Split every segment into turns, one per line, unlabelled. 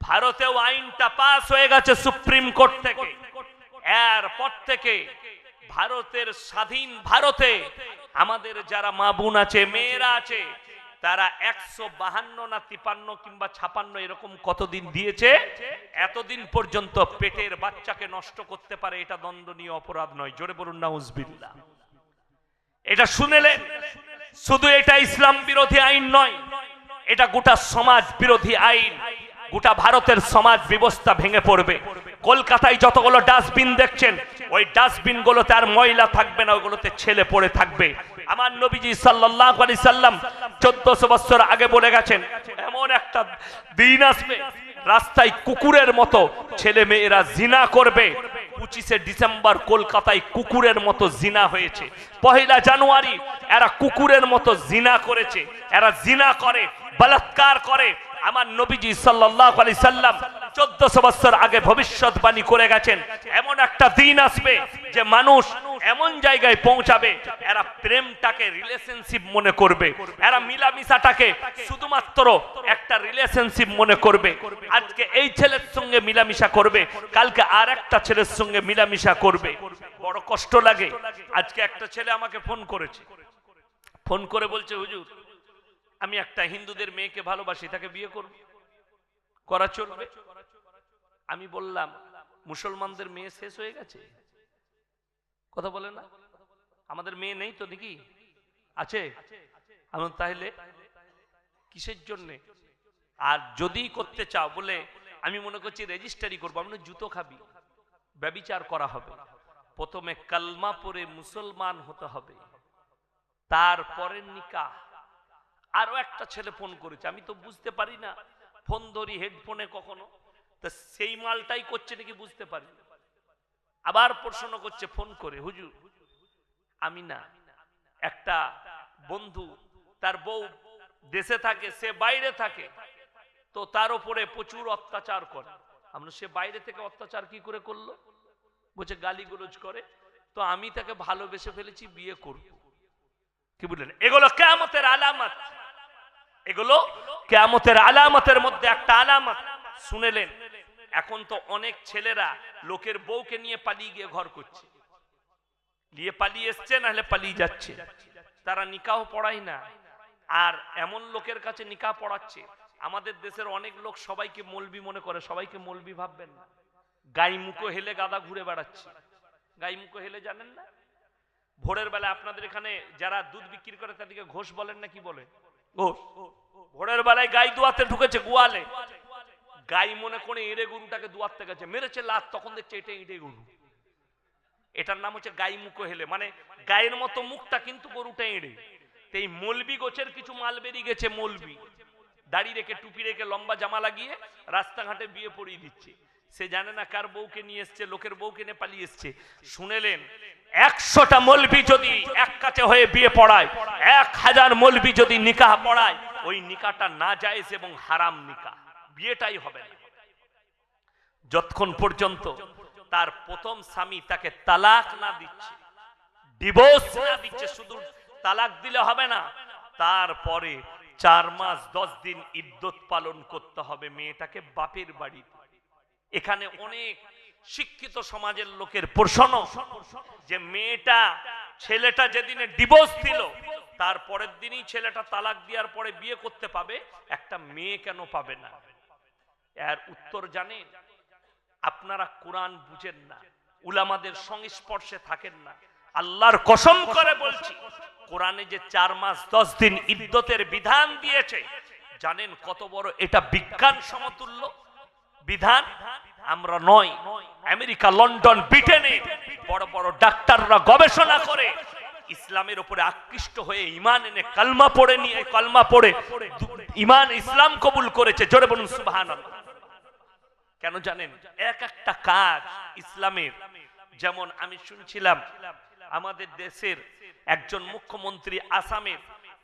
ভারতেও আইনটা পাস হয়ে গেছে সুপ্রিম কোর্ট থেকে। এরপর থেকে ভারতের স্বাধীন ভারতে আমাদের যারা মা বোন আছে, মেয়েরা আছে, তারা একশো বাহান্ন না তিপান্ন কিংবা ছাপান্ন এরকম কতদিন দিয়েছে, এতদিন পর্যন্ত পেটের বাচ্চাকে নষ্ট করতে পারে, এটা দণ্ডনীয় অপরাধ নয়। জোরে বলুন না উজবিল্লা এটা শুনেলেন শুধু এটা ইসলাম বিরোধী আইন নয়, এটা গোটা সমাজ বিরোধী আইন। গোটা ভারতের সমাজ ব্যবস্থা ভেঙে পড়বে। কলকাতায় যতগুলো ডাস্টবিন দেখছেন, ওই ডাস্টবিন গুলোতে আর ময়লা থাকবে না, ওগুলোতে ছেলে পড়ে থাকবে। আমার নবীজি সাল্লাল্লাহু আলাইহি সাল্লাম 1400 বছর আগে বলে গেছেন, এমন একটা দিন আসবে, রাস্তায় কুকুরের মতো ছেলে মেয়েরা জিনা করবে। পঁচিশে ডিসেম্বর কলকাতায় কুকুরের মতো জিনা হয়েছে। পহেলা জানুয়ারি, এরা কুকুরের মতো জিনা করেছে। এরা জিনা করে, বলাৎকার করে আমার নবীজি সাল্লাল্লাহু আলাইহি সাল্লাম 1400 বছর আগে ভবিষ্যৎবাণী করে গেছেন, এমন একটা দিন আসবে যে মানুষ এমন জায়গায় পৌঁছাবে, এরা প্রেমটাকে রিলেশনশিপ মনে করবে, এরা মিলামিশাটাকে শুধুমাত্র একটা রিলেশনশিপ মনে করবে। আজকে এই ছেলের সঙ্গে মিলামিশা করবে, কালকে আর একটা ছেলের সঙ্গে মিলামিশা করবে। বড় কষ্ট লাগে। আজকে একটা ছেলে আমাকে ফোন করেছে। ফোন করে বলছে, হুজুর আমি একটা হিন্দুদের মেয়েকে ভালোবাসি তাকে বিয়ে করব। করা চলবে। আমি বললাম মুসলমানদের মেয়ে শেষ হয়ে গেছে। কথা বলে না? আমাদের মেয়ে নেই তো নাকি আছে? আমি বললাম, তাহলে কিসের জন্যে? আর যদি করতে চাও বলে আমি মনে করছি রেজিস্টারি করব আমি জুতো খাবি। ব্যবিচার করা হবে। প্রথমে কালমা পরে মুসলমান হতে হবে। তারপরে নিকাহ। আরও একটা ছেলে ফোন করেছে, আমি তো বুঝতে পারি না। ফোন ধরি হেডফোনে কখনো? তা সেই মালটাই করছে নাকি বুঝতে পারি আবার প্রশ্ন করছে, ফোন করে, হুজুর, আমি না, একটা বন্ধু, তার বউ দেশে থাকে, সে বাইরে থাকে, তো তার উপরে প্রচুর অত্যাচার করে। আমরা সে বাইরে থেকে অত্যাচার কি করে করল? বলছে গালি গালিগুলোজ করে। তো আমি তাকে ভালোবেসে ফেলেছি, বিয়ে করব। কি বললেন? এগুলো কেমতের আলামত। এগুলো কেমতের আলামতের মধ্যে একটা আলামত। শুনেলেন, এখন তো অনেক ছেলেরা লোকের বউকে নিয়ে পালিয়ে গিয়ে ঘর করছে। নিয়ে পালিয়ে এসছে, নাহলে পালিয়ে যাচ্ছে। তারা নিকাহ পড়ায় না। আর এমন লোকের কাছে নিকাহ পড়াচ্ছে। আমাদের দেশের অনেক লোক সবাইকে মলবি মনে করে, সবাইকে মলবি ভাববেন না। গাই মুখো হেলে গাদা ঘুরে বেড়াচ্ছে। গাই মুখো হেলে জানেন না? ভোরের বেলা আপনাদের এখানে যারা দুধ বিক্রি করে তাদেরকে ঘোষ বলেন না কি বলে ভোরের বেলায় গাই দুয়াতে ঢুকেছে গোয়ালে। গাই মনে করে এড়ে গরুটাকে দুয়াতে গেছে মেরেছে লাত তখন দেখছে এটা এড়ে গরু। এটার নাম হচ্ছে গাই মুখো হেলে মানে গায়ের মতো মুখটা কিন্তু গরুটা এড়ে। এই মলবি গোছের কিছু মাল বেরিয়ে গেছে মলবি। দাড়ি রেখে, টুপি রেখে লম্বা জামা লাগিয়ে রাস্তাঘাটে বিয়ে পড়িয়ে দিচ্ছে। সে জানে না কার বউকে নিয়ে এসছে, লোকের বউকে নিয়ে পালিয়ে এসছে। শুনেলেন, একশোটা মলবি যদি এক কাছে হয়ে বিয়ে পড়ায় এক হাজার মলবি যদি নিকাহ পড়ায়, ওই নিকাটা না যায় এবং হারাম নিকাহ। বিয়েটাই হবে না। যতক্ষণ পর্যন্ত তার প্রথম স্বামী তাকে তালাক না দিচ্ছে ডিভোর্স না দিচ্ছে, শুধু তালাক দিলে হবে না, তারপরে চার মাস দশ দিন ইদ্যত পালন করতে হবে মেয়েটাকে বাপের বাড়ি। এখানে অনেক শিক্ষিত সমাজের লোকের প্রশ্ন যে মেয়েটা ছেলেটা যেদিনে ডিভোর্স দিল, তার পরের দিনই ছেলেটা তালাক দেওয়ার পরে বিয়ে করতে পাবে, একটা মেয়ে কেন পাবে না? এর উত্তর জানেন? আপনারা কোরআন বুঝেন না, উলামাদের সংস্পর্শে থাকেন না। আল্লাহর কসম করে বলছি, কোরআনে যে চার মাস দশ দিন ইদ্যতের বিধান দিয়েছে, জানেন কত বড় এটা বিজ্ঞান সমতুল্য বিধান? আমরা নয় আমেরিকা, লন্ডন, ব্রিটেনে বড় বড় ডাক্তাররা গবেষণা করে ইসলামের উপরে আকৃষ্ট হয়ে ইমান এনে কালমা পড়ে নিয়ে, কালমা পড়ে ইমান ইসলাম কবুল করেছে। জোরে বলুন, সুবহানাল্লাহ। কেন জানেন? এক একটা কাজ ইসলামের। যেমন আমি শুনছিলাম, আমাদের দেশের একজন মুখ্যমন্ত্রী আসামের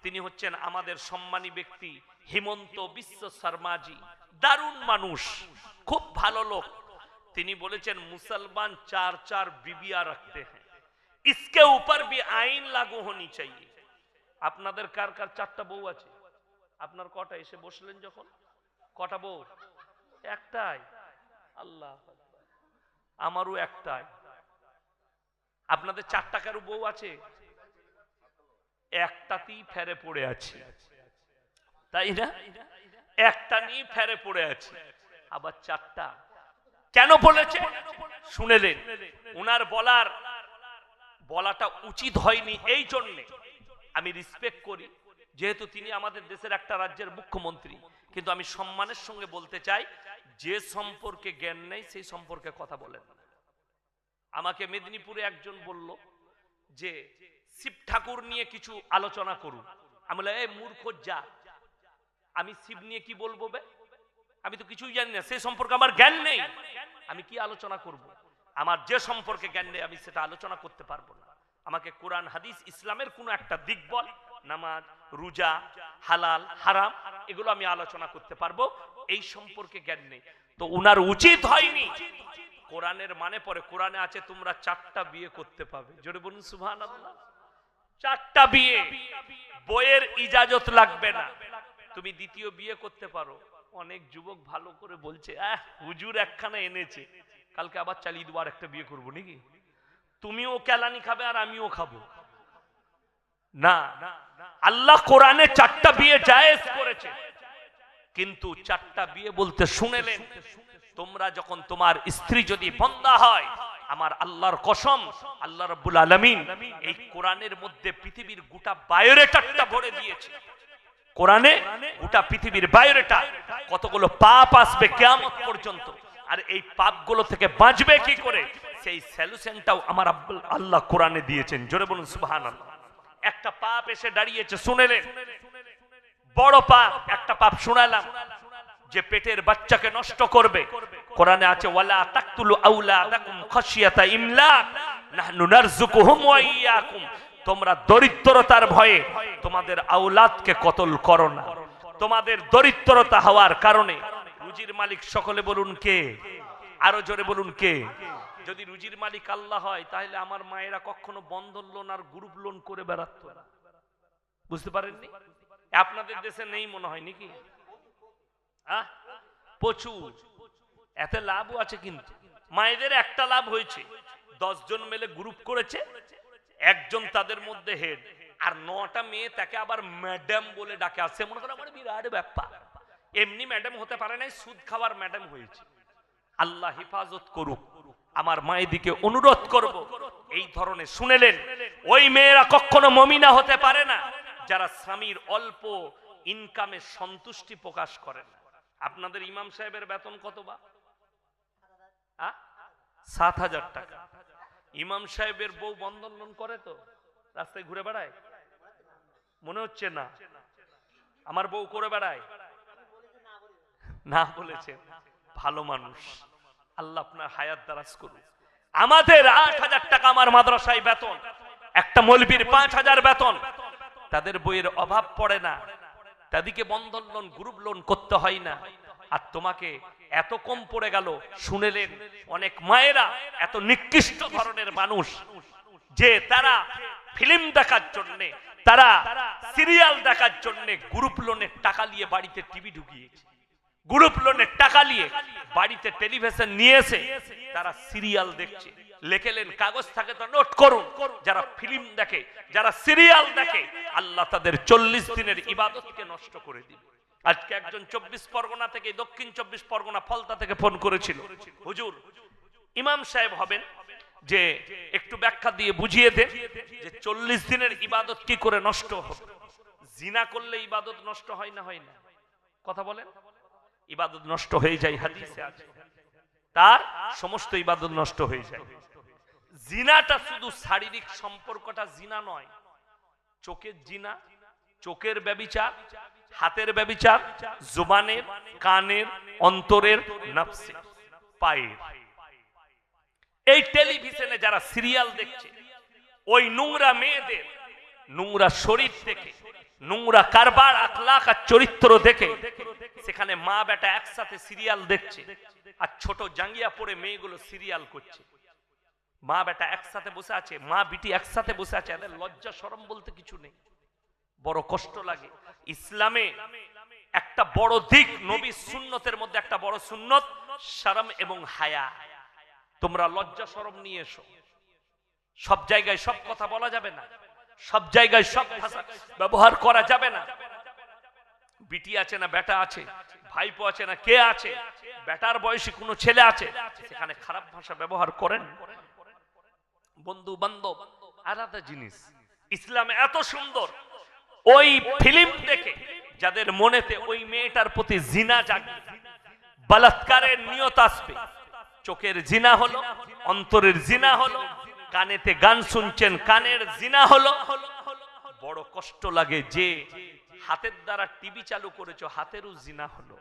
তিনি হচ্ছেন আমাদের সম্মানী ব্যক্তি হিমন্ত বিশ্ব শর্মাজি। দারুণ মানুষ, খুব ভালো লোক। তিনি বলেছেন, মুসলমান চার চার বিবিয়া রাখতে হ্যাঁ। ইসকে উপর বি আইন লাগু হনি চাই আপনাদের কার কার চারটা বউ আছে? আপনার কটা? এসে বসলেন যখন? কটা বউ? একটাই। আল্লাহ আমারও একটাই। আপনাদের চারটা কারও বউ আছে? একটাতেই ফেরে পড়ে আছে। তাই না? একটা নিয়ে ফেরে পড়ে আছে। আবার চারটা। কেন বলেছে? শুনেলেন। উনার বলার বলাটা উচিত হয়নি এই জন্যে। আমি রিসপেক্ট করি। যেহেতু তিনি আমাদের দেশের একটা রাজ্যের মুখ্যমন্ত্রী। কিন্তু আমি সম্মানের সঙ্গে বলতে চাই, যে সম্পর্কে জ্ঞান নেই, সেই সম্পর্কে কথা বলেন আমাকে মেদিনীপুরে একজন বলল যে শিব ঠাকুর নিয়ে কিছু আলোচনা করুন আমি বললাম, এই মূর্খ যা। আমি শিব নিয়ে কি বলব বে? আমি তো কিছুই জানি না। সেই সম্পর্কে আমার জ্ঞান নেই। আমি কি আলোচনা করব? আমার যে সম্পর্কে জ্ঞান নেই আমি সেটা আলোচনা করতে পারব না। আমাকে কোরআন হাদিস ইসলামের কোনো একটা দিক বল। নামাজ রোজা হালাল হারাম এগুলো আমি আলোচনা করতে পারব। এই সম্পর্কে জ্ঞান নেই। তো উনার উচিত হয়নি কোরআনের মানে পরে কোরআনে আছে, তোমরা চারটা বিয়ে করতে পাবে। জোরে বলুন সুবহান চারটা বিয়ে। বইয়ের ইজাজত লাগবে না। তুমি দ্বিতীয় বিয়ে করতে পারো। অনেক যুবক ভালো করে বলছে হুজুর একখানা এনেছে। কালকে আবার চালিয়ে দেবো, আর একটা বিয়ে করব নাকি? তুমিও কেলানি খাবে আর আমিও খাব। না। আল্লাহ কোরআনে চারটা বিয়ে জায়েজ করেছে। কিন্তু চারটা বিয়ে বলতে শুনেলেন তোমরা যখন তোমার স্ত্রী যদি বন্দা হয়, আমার আল্লাহর কসম, আল্লাহ রাব্বুল আলামিন এই কোরআনের মধ্যে পৃথিবীর গোটা বায়োরেটারটা ভরে দিয়েছে। কোরআনে গোটা পৃথিবীর বায়োরেটা কতগুলো পাপ আসবে কিয়ামত পর্যন্ত, আর এই পাপগুলো থেকে বাঁচবে কি করে? সেই সলিউশনটাও আমার আল্লাহ কোরআনে দিয়েছেন। জোরে বলুন, সুবহানাল্লাহ। একটা পাপ এসে দাঁড়িয়েছে, শুনেলেন। বড় পাপ, একটা পাপ শোনালাম। যে পেটের বাচ্চাকে নষ্ট করবে। কোরআনে আছে, ওয়ালা তাকতুলু আউলাদাকুম খাশিয়াতা ইমলাক, নাহনু নারযুকুহুম ওয়া ইয়াকুম। তোমরা দরিদ্রতার ভয়ে তোমাদের আওলাদকে কতল করো না। তোমাদের দরিদ্রতা হওয়ার কারণে রুজির মালিক সকলে বলুন কে? আরও জোরে বলুন কে? যদি রুজির মালিক আল্লাহ হয়, তাহলে আমার মায়েরা কখনো বন্ধন লোন আর গ্রুপ লোন করে বেড়াতো। বুঝতে পারেননি? আপনাদের দেশে নেই মনে হয় নাকি? প্রচুর। এতে লাভও আছে কিন্তু। মায়েদের একটা লাভ হয়েছে। জন মিলে গ্রুপ করেছে। একজন তাদের মধ্যে হেড আর নটা মেয়ে তাকে আবার ম্যাডাম বলে ডাকে। আসছে মনে করে আমার বিরাট ব্যাপার। এমনি ম্যাডাম হতে পারে নাই, সুদ খাওয়ার ম্যাডাম হয়েছে। আল্লাহ হেফাজত করুক। আমার মায়েদিকে অনুরোধ করব। এই ধরনের শুনেলেন, ওই মেয়েরা কখনো মমিনা হতে পারে না, যারা স্বামীর অল্প ইনকামে সন্তুষ্টি প্রকাশ করে না। আপনাদের ইমাম সাহেবের বেতন কত বা? সাত হাজার টাকা। ইমাম সাহেবের বউ বন্ধন করে তো? রাস্তায় ঘুরে বেড়ায়? মনে হচ্ছে না। আমার বউ করে বেড়ায়? না বলেছেন ভালো মানুষ। আল্লাহ আপনার হায়াত দারাজ করুন আমাদের আট হাজার টাকা আমার মাদ্রাসায় বেতন। একটা মলবির পাঁচ হাজার বেতন। তাদের বইয়ের অভাব পড়ে না। তাদেরকে বন্ধন লোন গ্রুপ লোন করতে হয় না। আর তোমাকে এত কম পড়ে গেল, শুনেলেন অনেক মায়েরা এত নিকৃষ্ট ধরনের মানুষ যে তারা ফিল্ম দেখার জন্য, তারা সিরিয়াল দেখার জন্য গ্রুপ লোনের টাকা নিয়ে বাড়িতে টিভি ঢুকিয়েছে। গ্রুপ লোনের টাকা নিয়ে বাড়িতে টেলিভিশন নিয়ে এসে তারা সিরিয়াল দেখছে। লেখেলেন, কাগজ থাকে তো নোট করুন। যারা ফিল্ম দেখে, যারা সিরিয়াল দেখে, আল্লাহ তাদের চল্লিশ দিনের ইবাদতকে নষ্ট করে দিবে। আজকে একজন চব্বিশ পরগনা থেকে, দক্ষিণ চব্বিশ পরগনা ফলতা থেকে ফোন করেছিল। হুজুর, ইমাম সাহেব হবেন যে একটু ব্যাখ্যা দিয়ে বুঝিয়ে দেন যে চল্লিশ দিনের ইবাদত কি করে নষ্ট হবে? জিনা করলে ইবাদত নষ্ট হয় না হয় না? কথা বলেন। ইবাদত নষ্ট হয়ে যায়, হাদিসে আছে। তার সমস্ত ইবাদত নষ্ট হয়ে যায়। জিনাটা শুধু শারীরিক সম্পর্কটা জিনা নয়, চোখের জিনা, চোখের ব্যবিচার, হাতের ব্যবিচার, জুবানের, কানের, অন্তরের, নফসের, পায়ের। এই টেলিভিশনে যারা সিরিয়াল দেখছে, ওই নোংরা মেয়েদের, নোংরা শরীর থেকে, নোংরা কারবার আখলাক আর চরিত্র দেখে, সেখানে মা বেটা একসাথে সিরিয়াল দেখছে, আর ছোট জাঙ্গিয়া পরে মেয়েগুলো সিরিয়াল করছে। মা বেটা একসাথে বসে আছে, মা বিটি একসাথে বসে আছে এদের লজ্জা সরম বলতে কিছু নেই। বড় কষ্ট লাগে। ইসলামে একটা বড় দিক, নবী সুন্নতের মধ্যে একটা বড় সুন্নত, শরম এবং হায়া। তোমরা লজ্জা, শরম নিয়ে এসো। সব জায়গায় সব কথা বলা যাবে না। সব জায়গায় সব ভাষা ব্যবহার করা যাবে না। বিটি আছে না, বেটা আছে, ভাইপো আছে না, কে আছে? বেটার বয়সী কোনো ছেলে আছে? সেখানে খারাপ ভাষা ব্যবহার করেন। বন্ধু বান্ধব আলাদা জিনিস। ইসলাম এত সুন্দর। ওই ফিল্ম দেখে, যাদের মনেতে ওই মেয়েটার প্রতি জিনা জাগবে বলাৎকারের নিয়ত আসবে। চোখের জিনা হলো, অন্তরের জিনা হলো, কানেতে গান শুনছেন, কানের জিনা হলো। বড় কষ্ট লাগে যে, হাতের দ্বারা টিভি চালু করেছ, হাতেরও জিনা হলো।